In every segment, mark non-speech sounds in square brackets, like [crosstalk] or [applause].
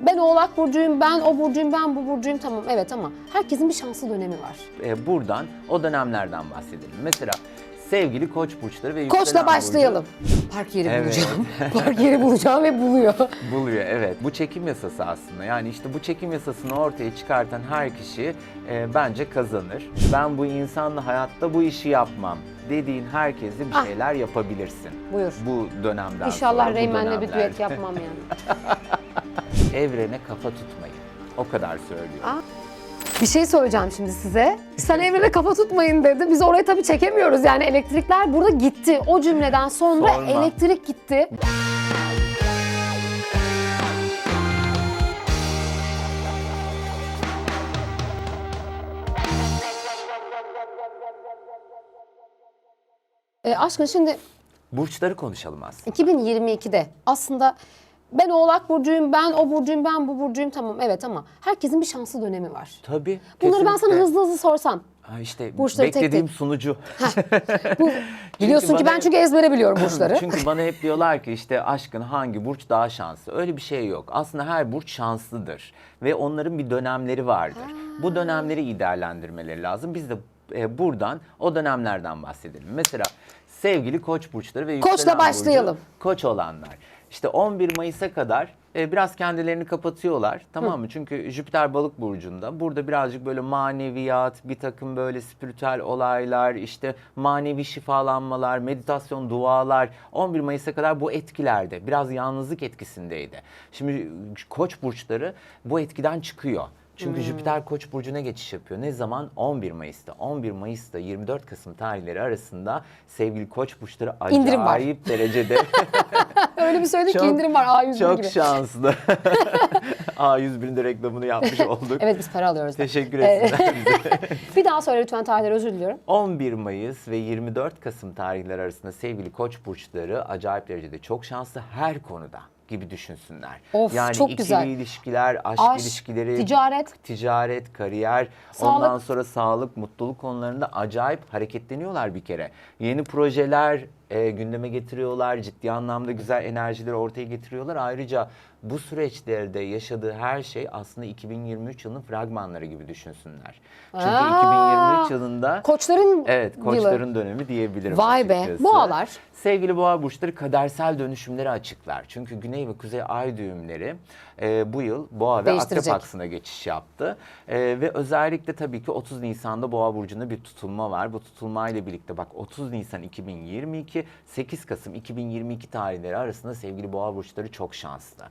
Ben oğlak burcuyum, ben o burcuyum, ben bu burcuyum tamam evet ama herkesin bir şanslı dönemi var. E, buradan o dönemlerden bahsedelim. Mesela sevgili koç burçları ve yükselen Koçla başlayalım. Park yeri Evet. bulacağım. [laughs] Park yeri bulacağım ve buluyor. Buluyor evet. Bu çekim yasası aslında. Yani işte bu çekim yasasını ortaya çıkartan her kişi e, bence kazanır. Ben bu insanla hayatta bu işi yapmam dediğin herkese bir Ah. şeyler yapabilirsin. Buyur. Bu dönemden İnşallah sonra, bu Reymen'le bir dönemler. düet [laughs] yapmam yani. [laughs] Evrene kafa tutmayın. O kadar söylüyorum. Ah. Bir şey söyleyeceğim şimdi size. Sen evrene kafa tutmayın dedi. Biz orayı tabii çekemiyoruz yani elektrikler burada gitti. O cümleden sonra Sorma. elektrik gitti. E, aşkım şimdi Burçları konuşalım aslında. 2022'de aslında ben oğlak burcuyum, ben o burcuyum, ben bu burcuyum tamam evet ama herkesin bir şanslı dönemi var. Tabii. Bunları ben sana kesinlikle. hızlı hızlı sorsam. Ha işte Burçları tek beklediğim tek. sunucu. Bu, [laughs] biliyorsun ki bana- ben çünkü ezbere biliyorum burçları. Çünkü bana hep diyorlar ki işte aşkın hangi burç daha şanslı. Öyle bir şey yok. Aslında her burç şanslıdır ve onların bir dönemleri vardır. Bu dönemleri iyi değerlendirmeleri lazım. Biz de e, buradan o dönemlerden bahsedelim. Mesela sevgili koç burçları ve Koçla yükselen burcu başlayalım. koç olanlar. İşte 11 Mayıs'a kadar e, biraz kendilerini kapatıyorlar tamam mı? Çünkü Jüpiter balık burcunda. Burada birazcık böyle maneviyat, bir takım böyle spiritüel olaylar, işte manevi şifalanmalar, meditasyon, dualar 11 Mayıs'a kadar bu etkilerde. Biraz yalnızlık etkisindeydi. Şimdi koç burçları bu etkiden çıkıyor. Çünkü Jüpiter Koç burcuna geçiş yapıyor. Ne zaman? 11 Mayıs'ta. 11 Mayıs'ta 24 Kasım tarihleri arasında sevgili Koç burçları acayip derecede [laughs] Öyle bir söyledik ki Çok- indirim var A101 çok gibi. şanslı. [laughs] [laughs] A101'in de reklamını yapmış olduk. Evet biz para alıyoruz. Teşekkür etsinler bize. bir daha söyle lütfen tarihleri özür diliyorum. 11 Mayıs ve 24 Kasım tarihleri arasında sevgili koç burçları acayip derecede çok şanslı her konuda gibi düşünsünler. Of, yani çok ikili güzel. ilişkiler, aşk, Aşk, ilişkileri, ticaret. ticaret, kariyer, Sağlık. ondan sonra sağlık, mutluluk konularında acayip hareketleniyorlar bir kere. Yeni projeler e, gündeme getiriyorlar, ciddi anlamda güzel enerjileri ortaya getiriyorlar. Ayrıca bu süreçlerde yaşadığı her şey aslında 2023 yılının fragmanları gibi düşünsünler. Çünkü Aa, 2023 yılında Koçların Evet, yılı. koçların dönemi diyebilirim Vay be, açıkçası. boğalar. Sevgili boğa burçları kadersel dönüşümleri açıklar. Çünkü güney ve kuzey ay düğümleri e, bu yıl boğa ve akrep aksına geçiş yaptı. E, ve özellikle tabii ki 30 Nisan'da boğa burcunda bir tutulma var. Bu tutulmayla birlikte bak 30 Nisan 2022, 8 Kasım 2022 tarihleri arasında sevgili boğa burçları çok şanslı.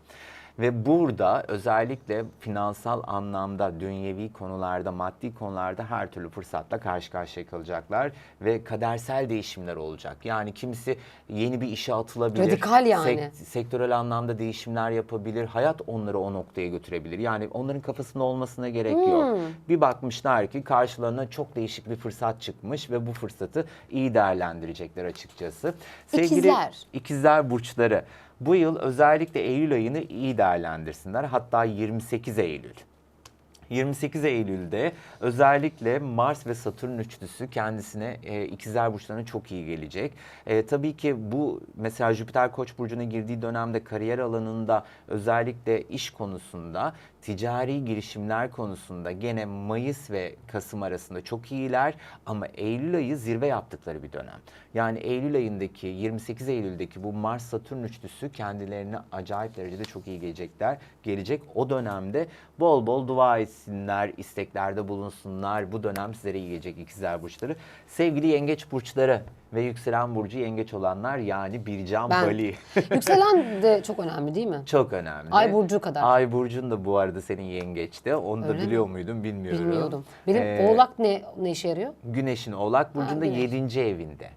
Ve burada özellikle finansal anlamda, dünyevi konularda, maddi konularda her türlü fırsatla karşı karşıya kalacaklar ve kadersel değişimler olacak. Yani kimisi yeni bir işe atılabilir. Radikal yani. sektörel anlamda değişimler yapabilir. Hayat onları o noktaya götürebilir. Yani onların kafasında olmasına gerek Hmm. yok. Bir bakmışlar ki karşılarına çok değişik bir fırsat çıkmış ve bu fırsatı iyi değerlendirecekler açıkçası. İkizler. İkizler burçları bu yıl özellikle Eylül ayını iyi değerlendirsinler. Hatta 28 Eylül. 28 Eylül'de özellikle Mars ve Satürn üçlüsü kendisine e, ikizler burçlarına çok iyi gelecek. E, tabii ki bu mesela Jüpiter Koç burcuna girdiği dönemde kariyer alanında özellikle iş konusunda ticari girişimler konusunda gene Mayıs ve Kasım arasında çok iyiler ama Eylül ayı zirve yaptıkları bir dönem. Yani Eylül ayındaki 28 Eylül'deki bu Mars Satürn üçlüsü kendilerine acayip derecede çok iyi gelecekler. Gelecek o dönemde bol bol dua etsinler, isteklerde bulunsunlar. Bu dönem sizlere iyi gelecek ikizler burçları. Sevgili yengeç burçları ve yükselen burcu yengeç olanlar yani Bircan Ben. Bali. [laughs] Yükselen de çok önemli değil mi? Çok önemli. Ay burcu kadar. Ay burcun da bu arada senin yengeçte. Onu da Öyle mi? biliyor muydun bilmiyorum. Bilmiyordum. Benim Ee, oğlak ne ne işe yarıyor? Güneşin Oğlak burcunda güneş. 7. evinde.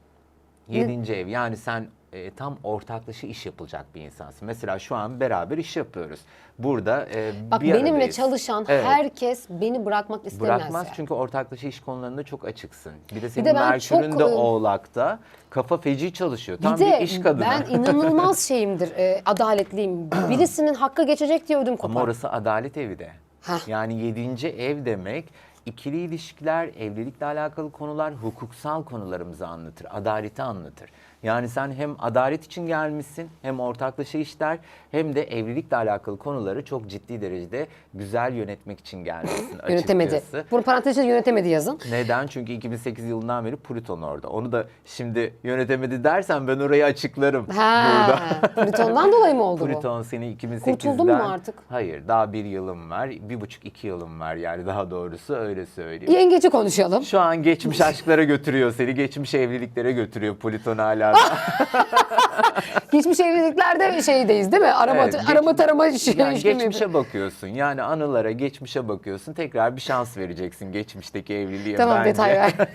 7. ev. Yani sen e, tam ortaklaşa iş yapılacak bir insansın. Mesela şu an beraber iş yapıyoruz. Burada e, Bak bir benimle aradayız. çalışan Evet. herkes beni bırakmak istemez. Bırakmaz yani. çünkü ortaklaşa iş konularında çok açıksın. Bir de senin de ben Merkür'ün çok, de e, Oğlak'ta kafa feci çalışıyor. Tam bir de iş kadını. ben [laughs] inanılmaz şeyimdir, e, adaletliyim. [clears throat] Birisinin hakkı geçecek diye ödüm kopar. Ama orası adalet evi de. Heh. Yani yedinci ev demek ikili ilişkiler, evlilikle alakalı konular, hukuksal konularımızı anlatır, adaleti anlatır. Yani sen hem adalet için gelmişsin hem ortaklaşa işler hem de evlilikle alakalı konuları çok ciddi derecede güzel yönetmek için gelmişsin [laughs] Yönetemedi. Bunu parantezde yönetemedi yazın. Neden? Çünkü 2008 yılından beri Plüton orada. Onu da şimdi yönetemedi dersen ben orayı açıklarım Ha, burada. [laughs] Plüton'dan dolayı mı oldu bu? Plüton seni 2008'den... Kurtuldun mu artık? Hayır daha bir yılım var. Bir buçuk iki yılım var yani daha doğrusu öyle söyleyeyim. Yengeci konuşalım. Şu an geçmiş aşklara götürüyor seni. Geçmiş evliliklere götürüyor Plüton hala. [laughs] Geçmiş evliliklerde şeydeyiz değil mi? Arama, Evet, geç- arama tarama şey, Yani işlemi yapıyor. geçmişe bakıyorsun. Yani anılara, geçmişe bakıyorsun. Tekrar bir şans vereceksin geçmişteki evliliğe Tamam bence. detay ver. [laughs]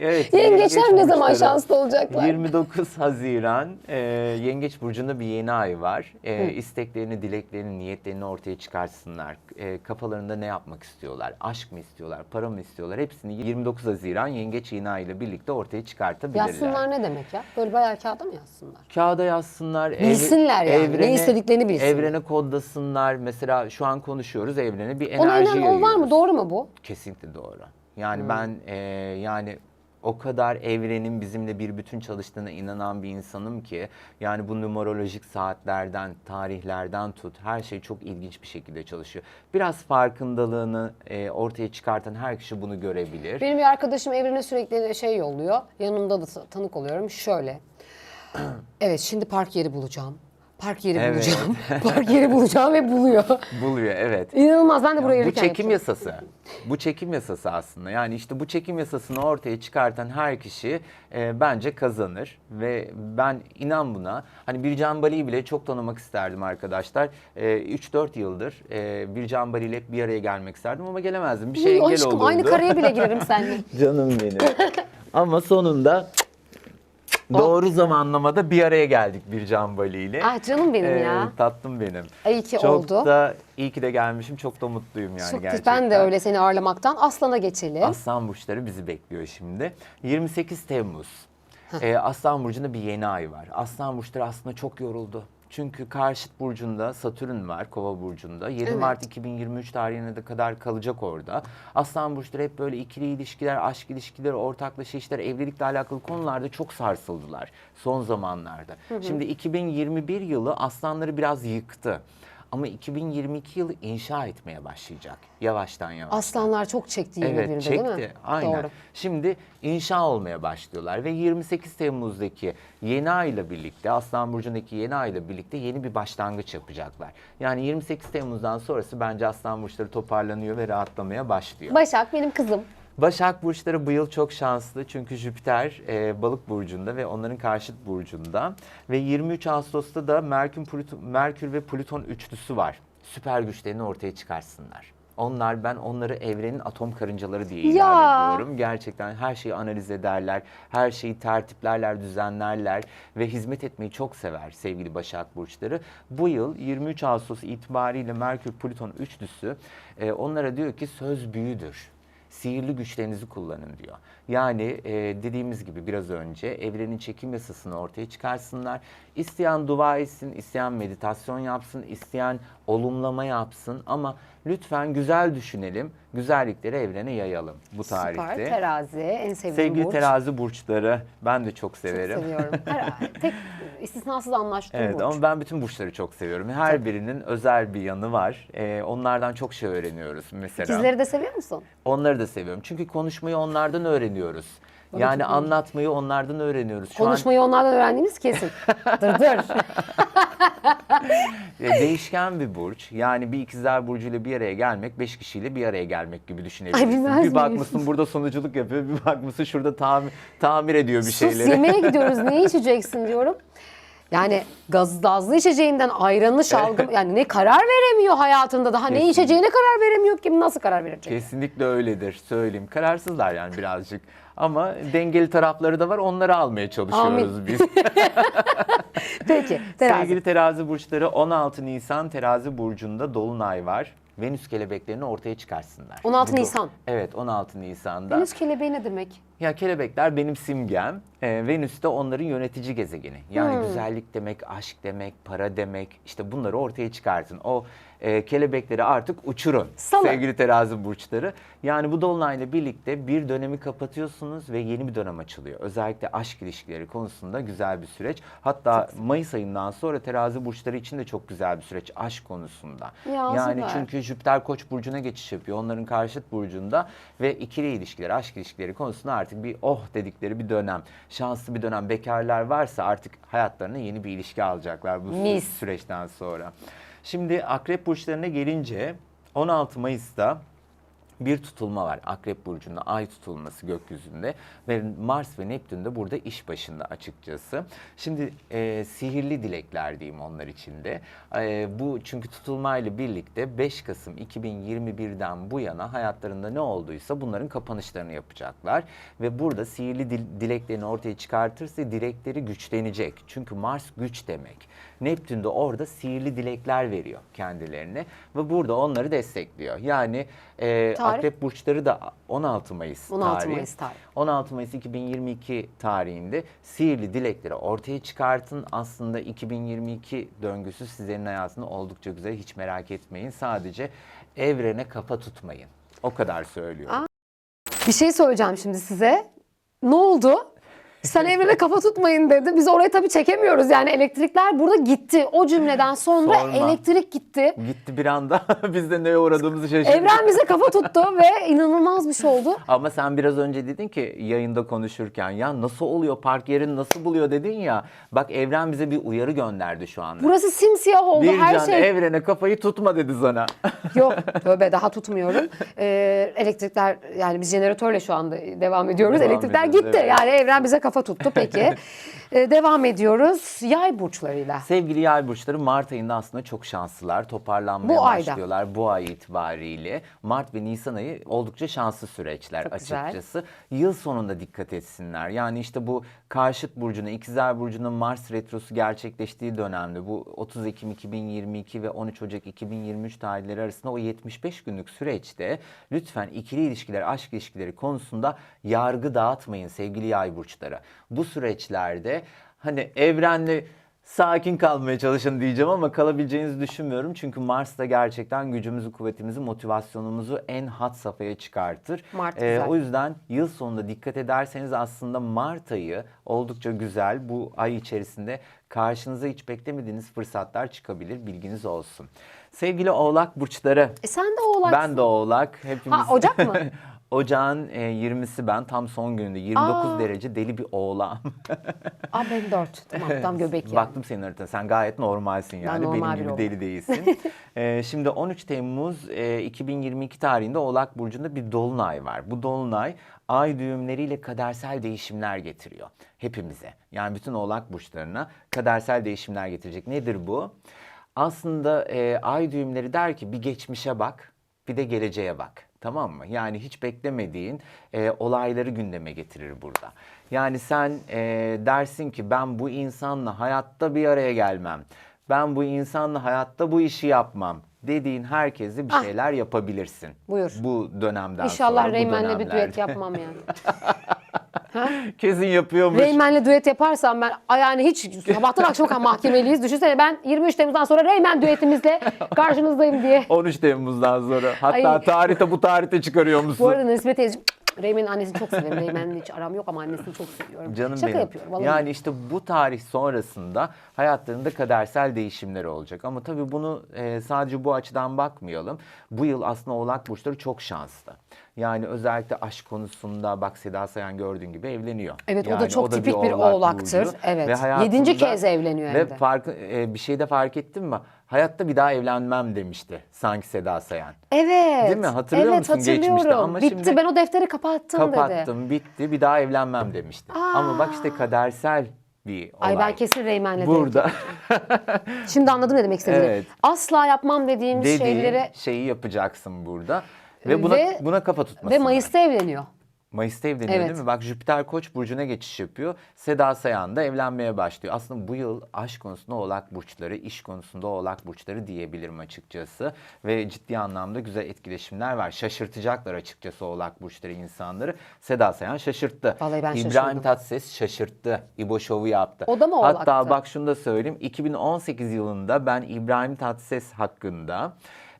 evet, Yengeçler ne zaman şanslı olacaklar? 29 [laughs] Haziran e, Yengeç Burcu'nda bir yeni ay var. E, isteklerini, dileklerini, niyetlerini ortaya çıkarsınlar. E, kafalarında ne yapmak istiyorlar? Aşk mı istiyorlar? Para mı istiyorlar? Hepsini 29 Haziran Yengeç yeni ay ile birlikte ortaya çıkartabilirler. Yazsınlar ne demek ya? Böyle bayağı kağıda mı yazsınlar? Kağıda yazsınlar. Bilsinler yani, ne istediklerini bilsinler. Evrene kodlasınlar. Mesela şu an konuşuyoruz evrene bir Ona enerji inanan var mı? yayıyoruz. Doğru mu bu? Kesinlikle doğru. Hmm. Yani ben e, yani o kadar evrenin bizimle bir bütün çalıştığına inanan bir insanım ki yani bu numerolojik saatlerden, tarihlerden tut her şey çok ilginç bir şekilde çalışıyor. Biraz farkındalığını e, ortaya çıkartan her kişi bunu görebilir. Benim bir arkadaşım evrene sürekli şey yolluyor. Yanımda da tanık oluyorum. Şöyle. [clears throat] Evet şimdi park yeri bulacağım. Park yeri Evet. bulacağım. [laughs] park yeri bulacağım ve buluyor. Buluyor evet. İnanılmaz. Ben de buraya bu çekim yapacağım. yasası. Bu çekim yasası aslında. Yani işte bu çekim yasasını ortaya çıkartan her kişi e, bence kazanır ve ben inan buna. Hani Bircan Bali'yi bile çok tanımak isterdim arkadaşlar. E, 3-4 yıldır e, Bircan Bali ile hep bir araya gelmek isterdim ama gelemezdim. Bir şey Uy, engel aşkım olurdu. aynı kareye bile girerim [laughs] seninle. Canım benim. ama sonunda doğru zamanlamada bir araya geldik Bircan Bali ile. ah canım benim E, ya. tatlım benim. İyi ki çok oldu. da iyi ki de gelmişim. Çok da mutluyum yani Çok gerçekten. ben de öyle seni ağırlamaktan. Aslan'a geçelim. Aslan burçları bizi bekliyor şimdi. 28 Temmuz. Ee, Aslan burcunda bir yeni ay var. Aslan burçları aslında çok yoruldu. Çünkü karşıt burcunda Satürn var, Kova burcunda. 7 Evet. Mart 2023 tarihine de kadar kalacak orada. Aslan burçları hep böyle ikili ilişkiler, aşk ilişkileri, ortaklaşa işler, evlilikle alakalı konularda çok sarsıldılar son zamanlarda. Şimdi 2021 yılı aslanları biraz yıktı. Ama 2022 yılı inşa etmeye başlayacak. Yavaştan yavaş. Aslanlar çok çekti 21'de Evet değil çekti. mi? Aynen. Doğru. Şimdi inşa olmaya başlıyorlar ve 28 Temmuz'daki yeni ayla birlikte Aslan Burcu'ndaki yeni ayla birlikte yeni bir başlangıç yapacaklar. Yani 28 Temmuz'dan sonrası bence Aslan Burçları toparlanıyor ve rahatlamaya başlıyor. Başak benim kızım. Başak burçları bu yıl çok şanslı çünkü Jüpiter e, balık burcunda ve onların karşıt burcunda ve 23 Ağustos'ta da Merkür, Plüton, Merkür ve Plüton üçlüsü var. Süper güçlerini ortaya çıkarsınlar. Onlar ben onları evrenin atom karıncaları diye ilan Ya. ediyorum. Gerçekten her şeyi analiz ederler, her şeyi tertiplerler, düzenlerler ve hizmet etmeyi çok sever sevgili Başak burçları. Bu yıl 23 Ağustos itibariyle Merkür Plüton üçlüsü e, onlara diyor ki söz büyüdür sihirli güçlerinizi kullanın diyor. Yani e, dediğimiz gibi biraz önce evrenin çekim yasasını ortaya çıkarsınlar. İsteyen dua etsin, isteyen meditasyon yapsın, isteyen olumlama yapsın ama lütfen güzel düşünelim, güzellikleri evrene yayalım bu tarihte. Süper. Terazi en sevdiğim Sevgili burç. terazi burçları ben de çok Çok severim. seviyorum. [laughs] Her, tek istisnasız anlaştığım Evet burç. ama ben bütün burçları çok seviyorum. Her birinin özel bir yanı var. E, onlardan çok şey öğreniyoruz mesela. İkizleri de seviyor musun? Onları da seviyorum. Çünkü konuşmayı onlardan öğreniyoruz. Yani anlatmayı onlardan öğreniyoruz. Şu Konuşmayı onlardan öğrendiğimiz kesin. [laughs] dır dır. an e, değişken bir burç. Yani bir ikizler burcuyla bir araya gelmek, beş kişiyle bir araya gelmek gibi Ay, düşünebilirsin. bilmez bir miyim? bakmışsın burada sonuculuk yapıyor, bir bakmışsın şurada tamir, tamir ediyor bir Sus şeyleri. yemeğe [laughs] gidiyoruz ne içeceksin diyorum. Yani gaz, gazlı içeceğinden ayranlı şalgam [laughs] yani ne karar veremiyor hayatında daha ne Kesinlikle. içeceğine karar veremiyor kim nasıl karar verecek? Kesinlikle öyledir söyleyeyim. Kararsızlar yani birazcık. Ama dengeli tarafları da var. Onları almaya çalışıyoruz biz. [laughs] Peki [laughs] terazi. Sevgili terazi burçları 16 Nisan terazi burcunda dolunay var. Venüs kelebeklerini ortaya çıkarsınlar. 16 Bu do- Nisan. Evet 16 Nisan'da. Venüs kelebeği ne demek? Ya kelebekler benim simgem. Ee, Venüs de onların yönetici gezegeni. Yani güzellik demek, aşk demek, para demek. İşte bunları ortaya çıkartın. O e, kelebekleri artık uçurun Salı. sevgili terazi burçları. Yani bu dolunayla birlikte bir dönemi kapatıyorsunuz ve yeni bir dönem açılıyor. Özellikle aşk ilişkileri konusunda güzel bir süreç. Hatta Mayıs ayından sonra terazi burçları için de çok güzel bir süreç aşk konusunda. Ya, yani süper. çünkü Jüpiter Koç burcuna geçiş yapıyor. Onların karşıt burcunda ve ikili ilişkileri, aşk ilişkileri konusunda artık bir oh dedikleri bir dönem. Şanslı bir dönem. Bekarlar varsa artık hayatlarına yeni bir ilişki alacaklar bu Mis. süreçten sonra. Şimdi akrep burçlarına gelince 16 Mayıs'ta bir tutulma var. Akrep burcunda ay tutulması gökyüzünde ve Mars ve Neptün de burada iş başında açıkçası. Şimdi e, sihirli dilekler diyeyim onlar için de. E, bu çünkü tutulmayla birlikte 5 Kasım 2021'den bu yana hayatlarında ne olduysa bunların kapanışlarını yapacaklar ve burada sihirli dil- dileklerini ortaya çıkartırsa dilekleri güçlenecek. Çünkü Mars güç demek. Neptün de orada sihirli dilekler veriyor kendilerine ve burada onları destekliyor. Yani e, Tarih? Akrep burçları da 16 Mayıs 16 tarihi. Mayıs tarihi. 16 Mayıs 2022 tarihinde sihirli dilekleri ortaya çıkartın. Aslında 2022 döngüsü sizlerin hayatında oldukça güzel. Hiç merak etmeyin. Sadece evrene kafa tutmayın. O kadar söylüyorum. Bir şey söyleyeceğim şimdi size. Ne oldu? Sen evrene kafa tutmayın dedi. Biz orayı tabii çekemiyoruz yani elektrikler burada gitti. O cümleden sonra Sorma. elektrik gitti. Gitti bir anda. [laughs] Biz de neye uğradığımızı şaşırdık. Evren bize kafa tuttu ve inanılmaz bir şey oldu. Ama sen biraz önce dedin ki yayında konuşurken ya nasıl oluyor park yerini nasıl buluyor dedin ya. Bak evren bize bir uyarı gönderdi şu anda. Burası simsiyah oldu. bir Her can şey evrene kafayı tutma dedi sana. [laughs] Yok tövbe daha tutmuyorum. Ee, elektrikler yani biz jeneratörle şu anda devam ediyoruz. Devam elektrikler ediyoruz, gitti. evet. Yani evren bize kafa tuttu peki. [laughs] Ee, devam ediyoruz. Yay burçlarıyla. Sevgili yay burçları Mart ayında aslında çok şanslılar. Toparlanmaya Bu ayda. başlıyorlar bu ay itibariyle. Mart ve Nisan ayı oldukça şanslı süreçler Çok güzel. açıkçası. Yıl sonunda dikkat etsinler. Yani işte bu karşıt burcuna, ikizler burcuna Mars retrosu gerçekleştiği dönemde bu 30 Ekim 2022 ve 13 Ocak 2023 tarihleri arasında o 75 günlük süreçte lütfen ikili ilişkiler, aşk ilişkileri konusunda yargı dağıtmayın sevgili yay burçları. Bu süreçlerde hani evrenle sakin kalmaya çalışın diyeceğim ama kalabileceğinizi düşünmüyorum. Çünkü Mars da gerçekten gücümüzü, kuvvetimizi, motivasyonumuzu en hat safhaya çıkartır. Mart Ee, güzel. o yüzden yıl sonunda dikkat ederseniz aslında Mart ayı oldukça güzel. Bu ay içerisinde karşınıza hiç beklemediğiniz fırsatlar çıkabilir. Bilginiz olsun. Sevgili Oğlak burçları. E sen de oğlaksın. Ben de Oğlak. Hepimiz... Ha, Ocak mı? [laughs] Ocağın e, 20'si ben tam son gününde 29 Aa. derece deli bir oğlağım. Aa ben dört. Tamam tam [laughs] göbek yani. Baktım senin haritana. Sen gayet normalsin yani. normal Benim bir gibi oğlak. deli değilsin. Ee, [laughs] şimdi 13 Temmuz e, 2022 tarihinde Oğlak Burcu'nda bir dolunay var. Bu dolunay ay düğümleriyle kadersel değişimler getiriyor hepimize. Yani bütün Oğlak Burçlarına kadersel değişimler getirecek. Nedir bu? Aslında e, ay düğümleri der ki bir geçmişe bak, bir de geleceğe bak. Tamam mı? Yani hiç beklemediğin e, olayları gündeme getirir burada. Yani sen e, dersin ki ben bu insanla hayatta bir araya gelmem. Ben bu insanla hayatta bu işi yapmam dediğin herkese bir Ah. şeyler yapabilirsin. Buyur. Bu dönemden İnşallah sonra. bu Reymen'le bir düet yapmam yani. [laughs] [laughs] Kesin yapıyormuş. Reymen'le düet yaparsam ben yani hiç sabahtan akşama kadar mahkemeliyiz. Düşünsene ben 23 Temmuz'dan sonra Reymen düetimizle karşınızdayım diye. 13 Temmuz'dan sonra. Hatta Ay. tarihte bu tarihte çıkarıyor musun? Bu arada Nesime teyzeciğim Reymen'in annesini çok severim. Reymen'le hiç aram yok ama annesini çok seviyorum. Canım Şaka benim. yapıyorum. vallahi. Yani işte bu tarih sonrasında hayatlarında kadersel değişimler olacak. Ama tabii bunu e, sadece bu açıdan bakmayalım. Bu yıl aslında Oğlak Burçları çok şanslı. Yani özellikle aşk konusunda bak Seda Sayan gördüğün gibi evleniyor. Evet, o da Yani çok tipik bir Oğlaktır. Evet. hayatında- Yedinci kez evleniyor Ve hem de. fark, e, bir şey de fark ettin mi? Hayatta bir daha evlenmem demişti sanki Seda Sayan. Evet. Değil mi? Hatırlıyor evet, musun geçmişte? hatırlıyorum. Ama Bitti şimdi- ben o defteri kapattım, dedi. Kapattım, bitti, bir daha evlenmem demişti. Aa. Ama bak işte kadersel bir olay. Ay ben kesin Reymen'le Burada Şimdi anladım ne demek istediğini. Evet. Asla yapmam dediğimiz dediğin şeyleri şeyi yapacaksın burada. Ve buna Ve- buna kafa tutmasın. ve Mayıs'ta evleniyor. Mayıs'ta evleniyor Evet. değil mi? Bak Jüpiter Koç burcuna geçiş yapıyor. Seda Sayan da evlenmeye başlıyor. Aslında bu yıl aşk konusunda Oğlak burçları, iş konusunda Oğlak burçları diyebilirim açıkçası. Ve ciddi anlamda güzel etkileşimler var. Şaşırtacaklar açıkçası Oğlak burçları insanları. Seda Sayan şaşırttı. Vallahi ben İbrahim şaşırdım. Tatlıses şaşırttı. İbo Şov'u yaptı. O da mı Oğlak'tı? Hatta bak şunu da söyleyeyim. 2018 yılında ben İbrahim Tatlıses hakkında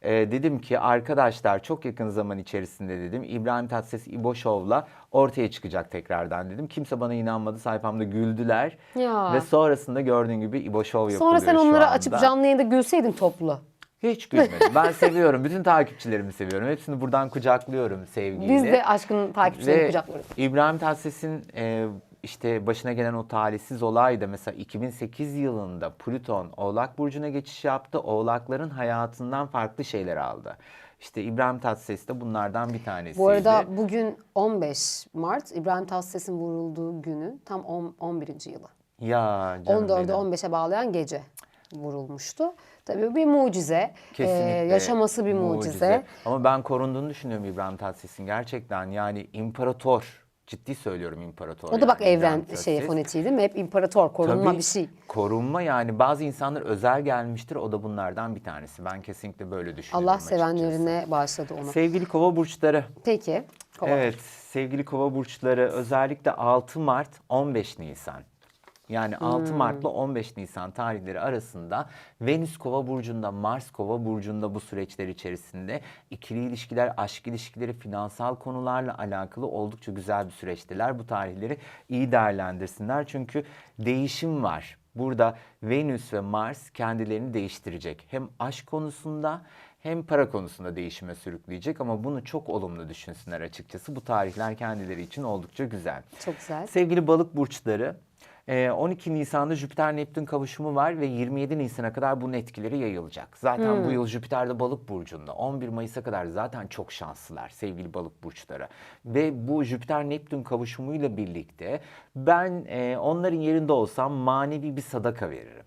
e, dedim ki arkadaşlar çok yakın zaman içerisinde dedim İbrahim Tatlıses İbo Show'la ortaya çıkacak tekrardan dedim. Kimse bana inanmadı. Sayfamda güldüler. Ya. Ve sonrasında gördüğün gibi İbo Show yapılıyor Sonra sen onları açıp canlı yayında gülseydin toplu. Hiç gülmedim. Ben seviyorum. Bütün takipçilerimi seviyorum. Hepsini buradan kucaklıyorum sevgiyle. Biz de aşkın takipçilerini Ve kucaklıyoruz. İbrahim Tatlıses'in e, işte başına gelen o talihsiz olay da mesela 2008 yılında Plüton Oğlak Burcu'na geçiş yaptı. Oğlakların hayatından farklı şeyler aldı. İşte İbrahim Tatlıses de bunlardan bir tanesiydi. Bu arada bugün 15 Mart İbrahim Tatlıses'in vurulduğu günün tam 10, 11. yılı. ya canım 14'e benim. 15'e bağlayan gece vurulmuştu. Tabii bir mucize. Kesinlikle Ee, yaşaması bir mucize. Ama ben korunduğunu düşünüyorum İbrahim Tatlıses'in gerçekten. Yani imparator. Ciddi söylüyorum imparator. O da bak yani evren İbrahim şey fonetiği değil mi? Hep imparator, korunma Tabii, bir şey. Korunma yani bazı insanlar özel gelmiştir. O da bunlardan bir tanesi. Ben kesinlikle böyle düşünüyorum Allah açıkçası. sevenlerine bağışladı onu. Sevgili kova burçları. Peki. Kova. Evet sevgili kova burçları özellikle 6 Mart 15 Nisan. Yani 6 Mart ile 15 Nisan tarihleri arasında Venüs Kova burcunda, Mars Kova burcunda bu süreçler içerisinde ikili ilişkiler, aşk ilişkileri, finansal konularla alakalı oldukça güzel bir süreçteler. Bu tarihleri iyi değerlendirsinler çünkü değişim var. Burada Venüs ve Mars kendilerini değiştirecek. Hem aşk konusunda hem para konusunda değişime sürükleyecek ama bunu çok olumlu düşünsünler açıkçası. Bu tarihler kendileri için oldukça güzel. Çok güzel. Sevgili balık burçları, 12 Nisan'da Jüpiter-Neptün kavuşumu var ve 27 Nisan'a kadar bunun etkileri yayılacak. Zaten bu yıl Jüpiter'de balık burcunda. 11 Mayıs'a kadar zaten çok şanslılar sevgili balık burçları. Ve bu Jüpiter-Neptün kavuşumuyla birlikte ben e, onların yerinde olsam manevi bir sadaka veririm.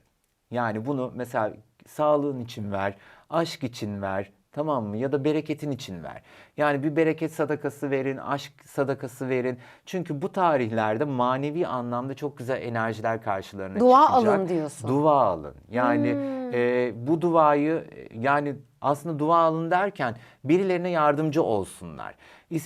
Yani bunu mesela sağlığın için ver, aşk için ver, tamam mı? Ya da bereketin için ver. Yani bir bereket sadakası verin, aşk sadakası verin. Çünkü bu tarihlerde manevi anlamda çok güzel enerjiler karşılarına Dua çıkacak. alın diyorsun. Dua alın. Yani e, bu duayı yani aslında dua alın derken birilerine yardımcı olsunlar.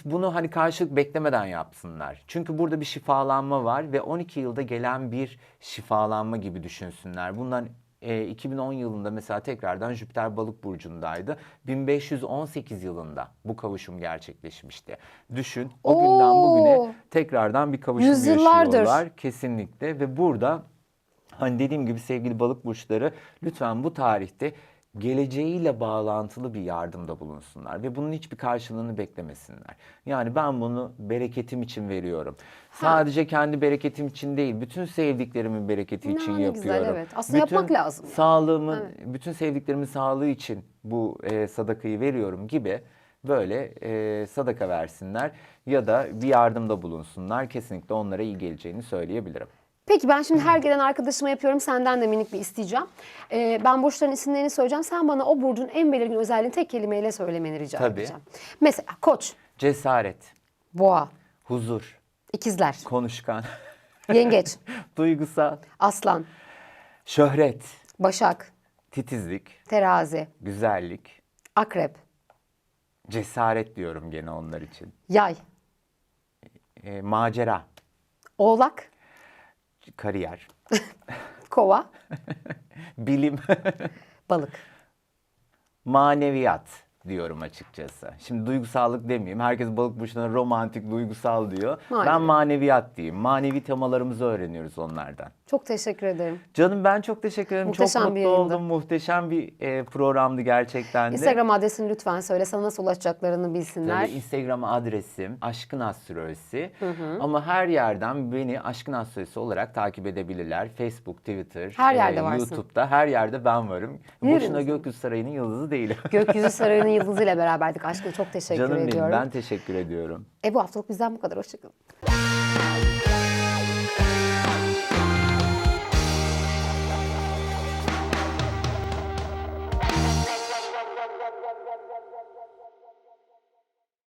Bunu hani karşılık beklemeden yapsınlar. Çünkü burada bir şifalanma var ve 12 yılda gelen bir şifalanma gibi düşünsünler. Bundan e, 2010 yılında mesela tekrardan Jüpiter balık burcundaydı. 1518 yılında bu kavuşum gerçekleşmişti. Düşün o günden bugüne Oo. tekrardan bir kavuşum Yüzyıllardır. yaşıyorlar. Kesinlikle ve burada hani dediğim gibi sevgili balık burçları lütfen bu tarihte geleceğiyle bağlantılı bir yardımda bulunsunlar ve bunun hiçbir karşılığını beklemesinler. Yani ben bunu bereketim için veriyorum. Sadece kendi bereketim için değil, bütün sevdiklerimin bereketi için ne güzel, yapıyorum. evet. Aslında yapmak lazım. Sağlığımın, bütün sevdiklerimin sağlığı için bu e, sadakayı veriyorum gibi böyle e, sadaka versinler ya da bir yardımda bulunsunlar. Kesinlikle onlara iyi geleceğini söyleyebilirim. Peki ben şimdi her gelen arkadaşıma yapıyorum. Senden de minik bir isteyeceğim. Ee, ben burçların isimlerini söyleyeceğim. Sen bana o burcun en belirgin özelliğini tek kelimeyle söylemeni rica Tabii. edeceğim. Mesela koç, Cesaret, boğa, huzur, ikizler, konuşkan, [laughs] yengeç, duygusal, aslan, şöhret, başak, titizlik, terazi, güzellik, akrep, cesaret diyorum gene onlar için. yay, E, macera, oğlak, kariyer, [laughs] kova, [laughs] bilim, [laughs] balık. maneviyat diyorum açıkçası. Şimdi duygusallık demeyeyim. Herkes balık burçlarına romantik, duygusal diyor. Ben Maneviyat. maneviyat diyeyim. Manevi temalarımızı öğreniyoruz onlardan. Çok teşekkür ederim. Canım ben çok teşekkür ederim. Muhteşem çok bir mutlu yayındı. oldum. Muhteşem bir e, programdı gerçekten de. Instagram adresini lütfen söyle. Sana nasıl ulaşacaklarını bilsinler. Tabii Instagram adresim Aşkın Astrolojisi. Ama her yerden beni Aşkın Astrolojisi olarak takip edebilirler. Facebook, Twitter, Her yerde varsın. YouTube'da her yerde ben varım. Nereniz? Boşuna Gökyüzü Sarayı'nın yıldızı değilim. [laughs] Gökyüzü Sarayı'nın yıldızıyla beraberdik. Aşkım çok teşekkür Canım benim ediyorum. ben teşekkür ediyorum. E bu haftalık bizden bu kadar. Hoşçakalın.